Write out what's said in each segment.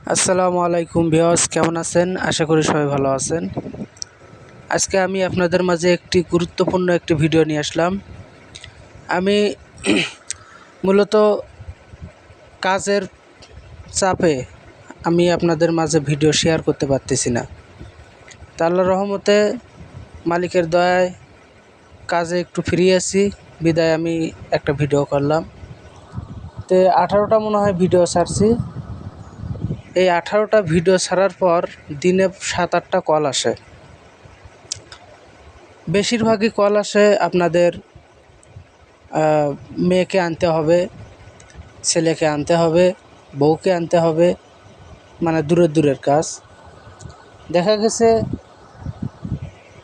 আসসালামু আলাইকুম ভিওস কেমন আছেন? আশা করি সবাই ভালো আছেন। আজকে আমি আপনাদের মাঝে একটি গুরুত্বপূর্ণ একটি ভিডিও নিয়ে আসলাম। আমি মূলত কাজের চাপে আমি আপনাদের মাঝে ভিডিও শেয়ার করতে পারতেছি না। তা আল্লাহর রহমতে মালিকের দয়ায় কাজে একটু ফ্রি আছি বিদায় আমি একটা ভিডিও করলাম। তো আঠারোটা মনে হয় ভিডিও ছাড়ছি। এই আঠারোটা ভিডিও ছাড়ার পর দিনে সাত আটটা কল আসে। বেশিরভাগই কল আসে আপনাদের মেয়েকে আনতে হবে, ছেলেকে আনতে হবে, বউকে আনতে হবে মানে দূরের দূরের কাজ। দেখা গেছে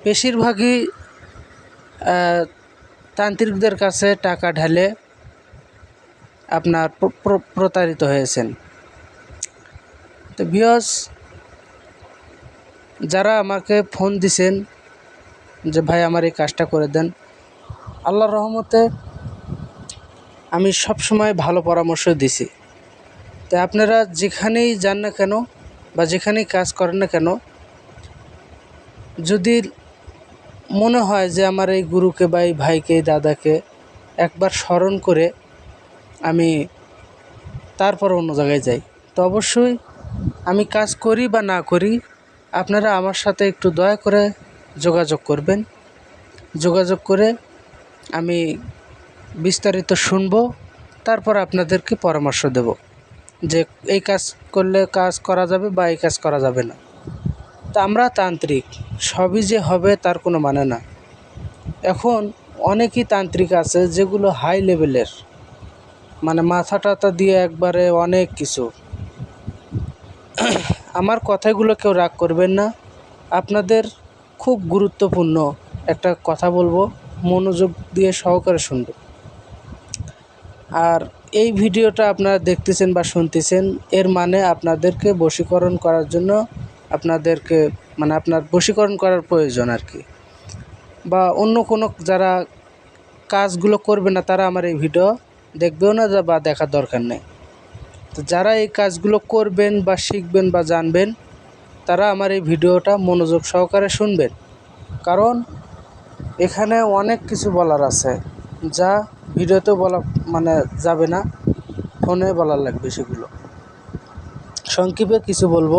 বেশিরভাগই তান্ত্রিকদের কাছে টাকা ঢালে আপনার প্র- প্র- প্রতারিত হয়েছেন। তো বিয়স যারা আমাকে ফোন দিছেন যে ভাই আমার এই কাজটা করে দেন, আল্লাহর রহমতে আমি সব সময় ভালো পরামর্শ দিছি। তো আপনারা যেখানেই যান না কেন বা যেখানেই কাজ করেন না কেন, যদি মনে হয় যে আমার এই গুরুকে বা এই ভাইকে দাদাকে একবার স্মরণ করে আমি তারপর অন্য জায়গায় যাই, তো অবশ্যই আমি কাজ করি বা না করি, আপনারা আমার সাথে একটু দয়া করে যোগাযোগ করবেন। যোগাযোগ করে আমি বিস্তারিত শুনব, তারপর আপনাদেরকে পরামর্শ দেব যে এই কাজ করলে কাজ করা যাবে বা এই কাজ করা যাবে না। তা আমরা তান্ত্রিক, সবই যে হবে তার কোনো মানে না। এখন অনেকই তান্ত্রিক আছে যেগুলো হাই লেভেলের মানে মাথা টাথা দিয়ে একবারে অনেক কিছু। আমার কথাগুলো কেউ রাগ করবেন না। আপনাদের খুব গুরুত্বপূর্ণ একটা কথা বলব, মনোযোগ দিয়ে সহকারে শুনবেন আর এই ভিডিওটা আপনারা দেখতেছেন বা শুনতেছেন, এর মানে আপনাদেরকে বশীকরণ করার জন্য আপনাদেরকে মানে আপনার বশীকরণ করার প্রয়োজন আর কি। বা অন্য কোনো যারা কাজগুলো করবে না তারা আমার এই ভিডিও দেখবেও না বা দেখার দরকার নেই। তো যারা এই কাজগুলো করবেন বা শিখবেন বা জানবেন, তারা আমার এই ভিডিওটা মনোযোগ সহকারে শুনবেন। কারণ এখানে অনেক কিছু বলার আছে, যা ভিডিওতে বলা মানে যাবে না, ফোনে বলার লাগবে সেগুলো। সংক্ষেপে কিছু বলব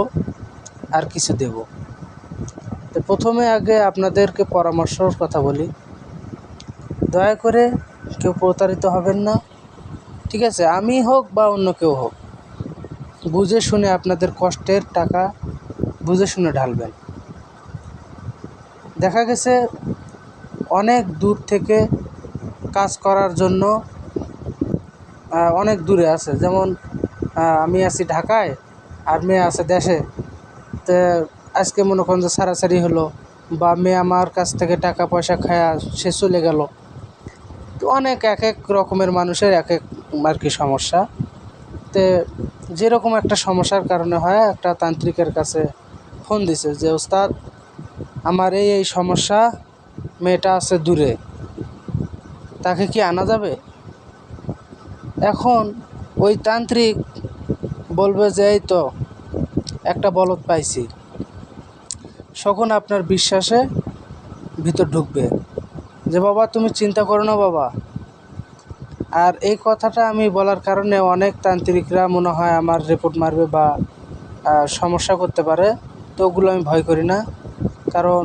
আর কিছু দেব। তো প্রথমে আগে আপনাদেরকে পরামর্শর কথা বলি। দয়া করে কেউ প্রতারিত হবেন না, ঠিক আছে? আমি হোক বা অন্য কেউ হোক বুঝে শুনে আপনাদের কষ্টের টাকা বুঝে শুনে ঢালবেন। দেখা গেছে অনেক দূর থেকে কাজ করার জন্য অনেক দূরে আছে। যেমন আমি আছি ঢাকায়, আর মেয়ে আছে দেশে। তো আজকে মনে করেন যে সারাসারি হলো বা মেয়ে আমার কাছ থেকে টাকা পয়সা খায়া সে চলে গেল। তো অনেক এক এক রকমের মানুষের এক এক আর কি সমস্যা। তে যেরকম একটা সমস্যার কারণে হয়, একটা তান্ত্রিকের কাছে ফোন দিছে যে, ওস্তাদ, আমার এই এই সমস্যা মেয়েটা আছে দূরে। তাকে কি আনা যাবে? এখন ওই তান্ত্রিক বলবে যে, এই তো, একটা বলদ পাইছি। তখন আপনার বিশ্বাসে ভিতর ঢুকবে। যে, বাবা, তুমি চিন্তা করো না, বাবা। আর এই কথাটা আমি বলার কারণে অনেক তান্ত্রিকরা মনে হয় আমার রিপোর্ট মারবে বা সমস্যা করতে পারে, তো ওগুলো আমি ভয় করি না। কারণ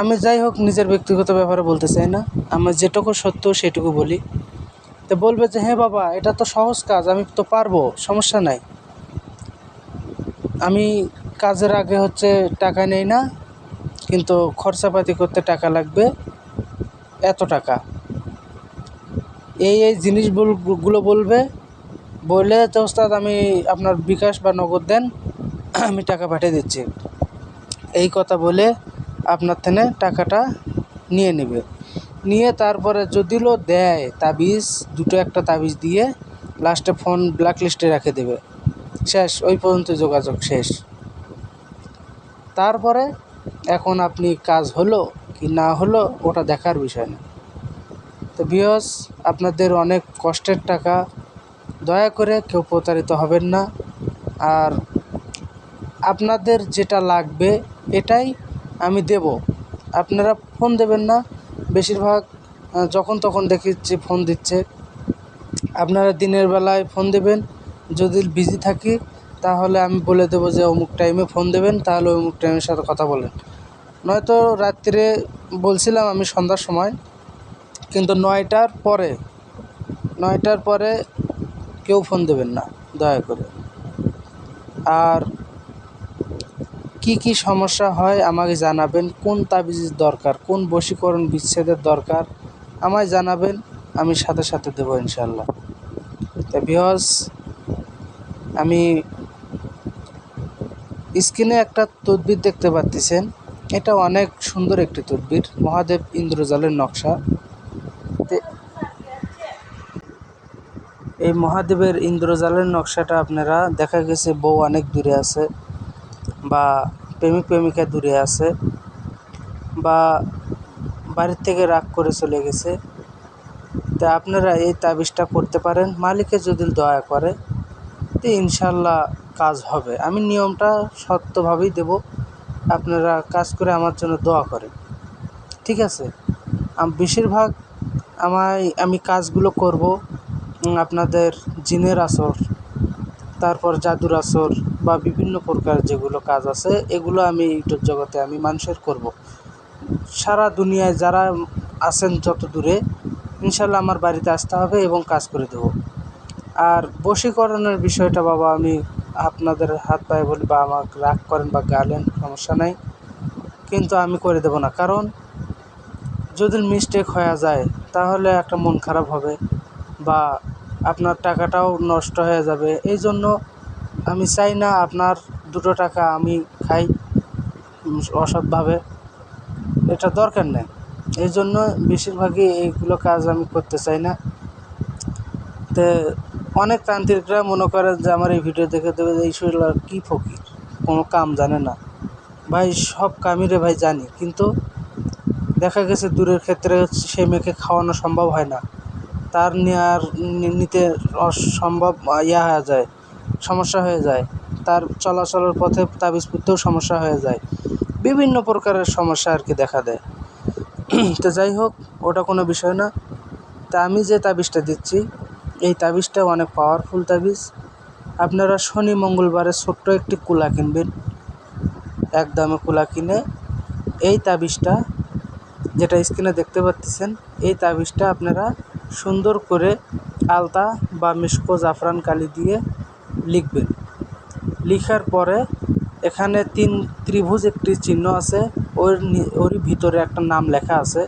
আমি যাই হোক নিজের ব্যক্তিগত ব্যাপারে বলতে চাই না। আমার যেটুকু সত্য সেটুকু বলি। তো বলবে যে হ্যাঁ বাবা, এটা তো সহজ কাজ, আমি তো পারব, সমস্যা নাই। আমি কাজের আগে হচ্ছে টাকা নেই না, কিন্তু খরচাপাতি করতে টাকা লাগবে, এত টাকা। এই এই জিনিসগুলো বলবে। বলে তো ওস্তাদ আমি আপনার বিকাশ বা নগদ দেন, আমি টাকা পাঠিয়ে দিচ্ছি। এই কথা বলে আপনার থেকে টাকাটা নিয়ে নেবে। নিয়ে তারপরে যদিও দেয় তাবিজ, দুটো একটা তাবিজ দিয়ে লাস্টে ফোন ব্ল্যাক লিস্টে রেখে দেবে। শেষ, ওই পর্যন্ত যোগাযোগ শেষ। তারপরে এখন আপনি কাজ হলো কি না হলো, ওটা দেখার বিষয় না। তো বিয়স আপনাদের অনেক কষ্টের টাকা, দয়া করে কেউ প্রতারিত হবেন না। আর আপনাদের যেটা লাগবে, এটাই আমি দেব। আপনারা ফোন দেবেন না। বেশিরভাগ যখন তখন দেখেছি ফোন দিচ্ছে। আপনারা দিনের বেলায় ফোন দেবেন। যদি বিজি থাকি, তাহলে আমি বলে দেবো যে অমুক টাইমে ফোন দেবেন, তাহলে অমুক টাইমের সাথে কথা বলেন। নয়তো রাত্রে বলছিলাম আমি সন্ধ্যার সময়। কিন্তু নয়টার পরে নয়টার পরে কেউ ফোন দেবেন না, দয়া করে। আর কি কি সমস্যা হয় আমাকে জানাবেন, কোন তাবিজের দরকার, কোন বশীকরণ বিচ্ছেদের দরকার আমায় জানাবেন, আমি সাথে সাথে দেবো ইনশাল্লাহ তা বিহস আমি স্ক্রিনে একটা তদবির দেখতে পাচ্ছেন এটা অনেক সুন্দর একটি তদবির, মহাদেব ইন্দ্রজালের নকশা। এই মহাদেবের ইন্দ্রজালের নকশাটা আপনারা দেখা গেছে বউ অনেক দূরে আছে বা প্রেমিক প্রেমিকা দূরে আছে বা বাড়ির থেকে রাগ করে চলে গেছে। তা আপনারা এই তাবিজটা করতে পারেন। মালিকে যদি দয়া করে, তো ইনশাল্লাহ কাজ হবে। আমি নিয়মটা সত্যভাবেই দেব। আপনারা কাজ করে আমার জন্য দোয়া করেন। ঠিক আছে? বেশিরভাগ আমায়, আমি কাজগুলো করব। আপনাদের জিনের আসর, তারপর জাদুর আসর বা বিভিন্ন প্রকার যেগুলো কাজ আছে, এগুলো আমি ইউটিউব জগতে আমি মানুষের করব। সারা দুনিয়ায় যারা আছেন যত দূরে, ইনশাল্লাহ আমার বাড়িতে আসতে হবে এবং কাজ করে দেবো। আর বশীকরণের বিষয়টা বাবা, আমি আপনাদের হাত পায়ে বলি বা আমাকে রাগ করেন বা গালেন, সমস্যা নাই। কিন্তু আমি করে দেব না। কারণ যদি মিস্টেক হয়ে যায়, তাহলে একটা মন খারাপ হবে বা আপনার টাকাটাও নষ্ট হয়ে যাবে। এই জন্য আমি চাই না আপনার দুটো টাকা আমি খাই অসৎভাবে। এটা দরকার নেই। এই জন্য বেশিরভাগই এইগুলো কাজ আমি করতে চাই না। তো অনেক তান্ত্রিকরা মনে করে যে আমার এই ভিডিও দেখে দেবে যে আর কী ফকির, কোনো কাম জানে না। ভাই, সব কামই রে ভাই জানি, কিন্তু দেখা গেছে দূরের ক্ষেত্রে সে মেয়েকে খাওয়ানো সম্ভব হয় না। তার নেওয়ার নিতে অসম্ভব ইয়া হয়ে যায়, সমস্যা হয়ে যায়। তার চলাচলের পথে তাবিজ পড়তেও সমস্যা হয়ে যায়। বিভিন্ন প্রকারের সমস্যা আর কি দেখা দেয়। তো যাই হোক, ওটা কোনো বিষয় না। তা আমি যে তাবিজটা দিচ্ছি, এই তাবিজটা অনেক পাওয়ারফুল তাবিজ। আপনারা শনি মঙ্গলবারে ছোট্ট একটি কুলা কিনবেন। এক দামে কুলা কিনে এই তাবিজটা, যেটা স্ক্রিনে দেখতে পাচ্ছেন এই তাবিজটা আপনারা সুন্দর করে আলতা বা মিষ্কো জাফরান কালি দিয়ে লিখবেন। লিখার পরে এখানে তিন ত্রিভুজ একটি চিহ্ন আছে, ওর ওরই ভিতরে একটা নাম লেখা আছে।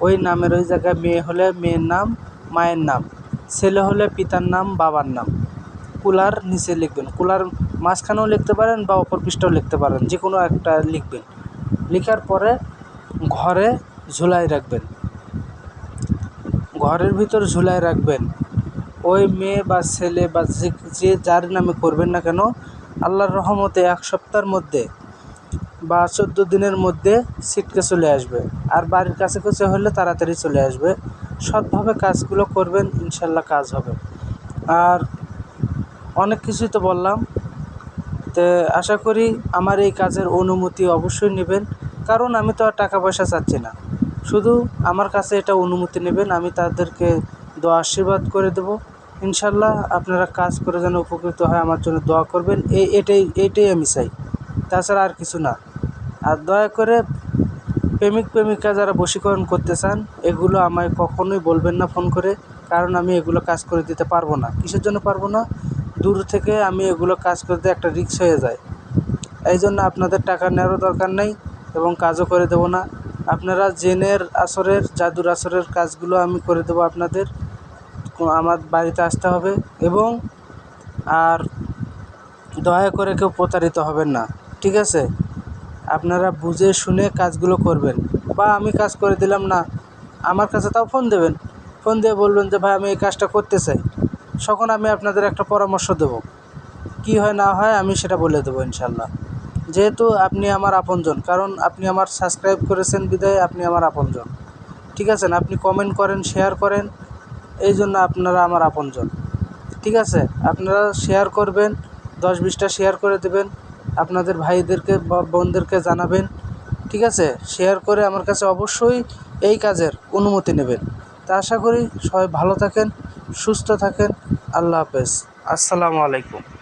ওই নামের ওই জায়গায় মেয়ে হলে মেয়ের নাম, মায়ের নাম। ছেলে হলে পিতার নাম, বাবার নাম। কুলার নিচে লিখবেন। কুলার মাঝখানেও লিখতে পারেন বা অপর পৃষ্ঠাও লিখতে পারেন। যে কোনো একটা লিখবেন। লিখার পরে ঘরে ঝুলাই রাখবেন। ঘরের ভিতর ঝুলাই রাখবেন। ওই মেয়ে বা ছেলে বা যে যে যার নামে করবেন না কেন, আল্লাহর রহমতে এক সপ্তাহের মধ্যে বা চোদ্দ দিনের মধ্যে ছিটকে চলে আসবে। আর বাড়ির কাছে কাছে হলে তাড়াতাড়ি চলে আসবে। সৎভাবে কাজগুলো করবেন, ইনশাল্লাহ কাজ হবে। আর অনেক কিছুই তো বললাম। তো আশা করি আমার এই কাজের অনুমতি অবশ্যই নেবেন। কারণ আমি তো আর টাকা পয়সা চাচ্ছি না। শুধু আমার কাছে এটা অনুমতি নেবেন, আমি তাদেরকে দোয়া আশীর্বাদ করে দেব। ইনশাল্লাহ আপনারা কাজ করে যেন উপকৃত হয়, আমার জন্য দোয়া করবেন। এই এটাই এটাই আমি চাই। তাছাড়া আর কিছু না। আর দয়া করে প্রেমিক প্রেমিকা যারা বশীকরণ করতে চান, এগুলো আমায় কখনোই বলবেন না ফোন করে, কারণ আমি এগুলো কাজ করে দিতে পারব না। কিসের জন্য পারব না? দূর থেকে আমি এগুলো কাজ করতে একটা রিক্স হয়ে যায়। এই জন্য আপনাদের টাকা নেওয়ারও দরকার নেই এবং কাজও করে দেবো না। আপনারা জেনের আসরের, জাদুর আসরের কাজগুলো আমি করে দেবো আপনাদের। আমার বাড়িতে আসতে হবে এবং আর দয়া করে কেউ প্রতারিত হবেন না, ঠিক আছে? আপনারা বুঝে শুনে কাজগুলো করবেন। বা আমি কাজ করে দিলাম না, আমার কাছে তাও ফোন দেবেন। ফোন দিয়ে বলবেন যে, ভাই, আমি এই কাজটা করতে চাই। তখন আমি আপনাদের একটা পরামর্শ দেব। কি হয় না হয় আমি সেটা বলে দেবো ইনশাল্লাহ। যেহেতু আপনি আমার আপনজন, কারণ আপনি আমার সাবস্ক্রাইব করেছেন, বিদায় আপনি আমার আপনজন। ঠিক আছে না? আপনি কমেন্ট করেন শেয়ার করেন, এই জন্য আপনারা আমার আপনজন। ঠিক আছে? আপনারা শেয়ার করবেন, দশ বিশটা শেয়ার করে দেবেন, আপনাদের ভাইদেরকে, বা বোনদেরকে জানাবেন। ঠিক আছে? শেয়ার করে আমার কাছে অবশ্যই এই কাজের অনুমতি নেবেন। তা আশা করি সবাই ভালো থাকেন, সুস্থ থাকেন। আল্লাহ হাফেজ। আসসালামু আলাইকুম।